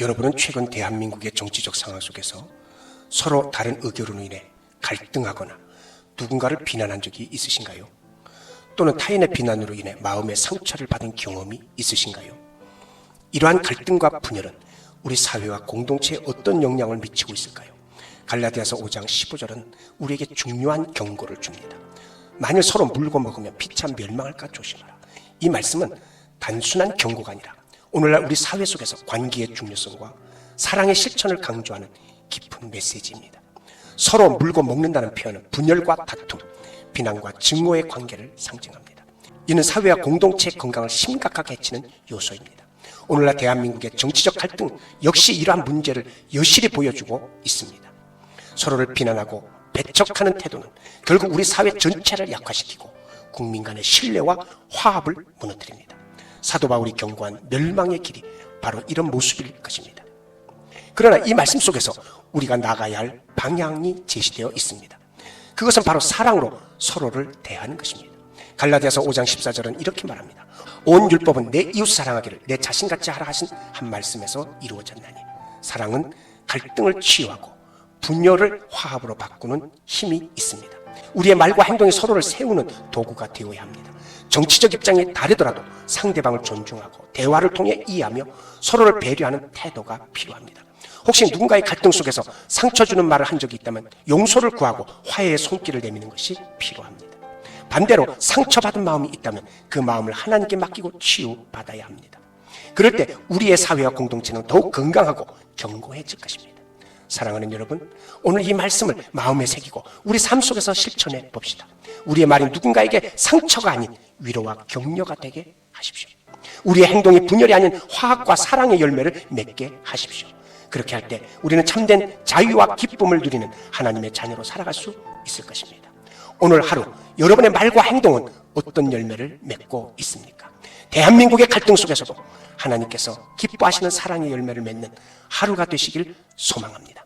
여러분은 최근 대한민국의 정치적 상황 속에서 서로 다른 의견으로 인해 갈등하거나 누군가를 비난한 적이 있으신가요? 또는 타인의 비난으로 인해 마음의 상처를 받은 경험이 있으신가요? 이러한 갈등과 분열은 우리 사회와 공동체에 어떤 영향을 미치고 있을까요? 갈라디아서 5장 15절은 우리에게 중요한 경고를 줍니다. 만일 서로 물고 먹으면 피차 멸망할까 조심하라. 이 말씀은 단순한 경고가 아니라 오늘날 우리 사회 속에서 관계의 중요성과 사랑의 실천을 강조하는 깊은 메시지입니다. 서로 물고 먹는다는 표현은 분열과 다툼, 비난과 증오의 관계를 상징합니다. 이는 사회와 공동체 건강을 심각하게 해치는 요소입니다. 오늘날 대한민국의 정치적 갈등 역시 이러한 문제를 여실히 보여주고 있습니다. 서로를 비난하고 배척하는 태도는 결국 우리 사회 전체를 약화시키고 국민 간의 신뢰와 화합을 무너뜨립니다. 사도 바울이 경고한 멸망의 길이 바로 이런 모습일 것입니다. 그러나 이 말씀 속에서 우리가 나가야 할 방향이 제시되어 있습니다. 그것은 바로 사랑으로 서로를 대하는 것입니다. 갈라디아서 5장 14절은 이렇게 말합니다. 온 율법은 내 이웃 사랑하기를 내 자신같이 하라 하신 한 말씀에서 이루어졌나니 사랑은 갈등을 치유하고 분열을 화합으로 바꾸는 힘이 있습니다. 우리의 말과 행동이 서로를 세우는 도구가 되어야 합니다. 정치적 입장이 다르더라도 상대방을 존중하고 대화를 통해 이해하며 서로를 배려하는 태도가 필요합니다. 혹시 누군가의 갈등 속에서 상처 주는 말을 한 적이 있다면 용서를 구하고 화해의 손길을 내미는 것이 필요합니다. 반대로 상처받은 마음이 있다면 그 마음을 하나님께 맡기고 치유받아야 합니다. 그럴 때 우리의 사회와 공동체는 더욱 건강하고 견고해질 것입니다. 사랑하는 여러분, 오늘 이 말씀을 마음에 새기고 우리 삶 속에서 실천해 봅시다. 우리의 말이 누군가에게 상처가 아닌 위로와 격려가 되게 하십시오. 우리의 행동이 분열이 아닌 화합과 사랑의 열매를 맺게 하십시오. 그렇게 할 때 우리는 참된 자유와 기쁨을 누리는 하나님의 자녀로 살아갈 수 있을 것입니다. 오늘 하루 여러분의 말과 행동은 어떤 열매를 맺고 있습니까? 대한민국의 갈등 속에서도 하나님께서 기뻐하시는 사랑의 열매를 맺는 하루가 되시길 소망합니다.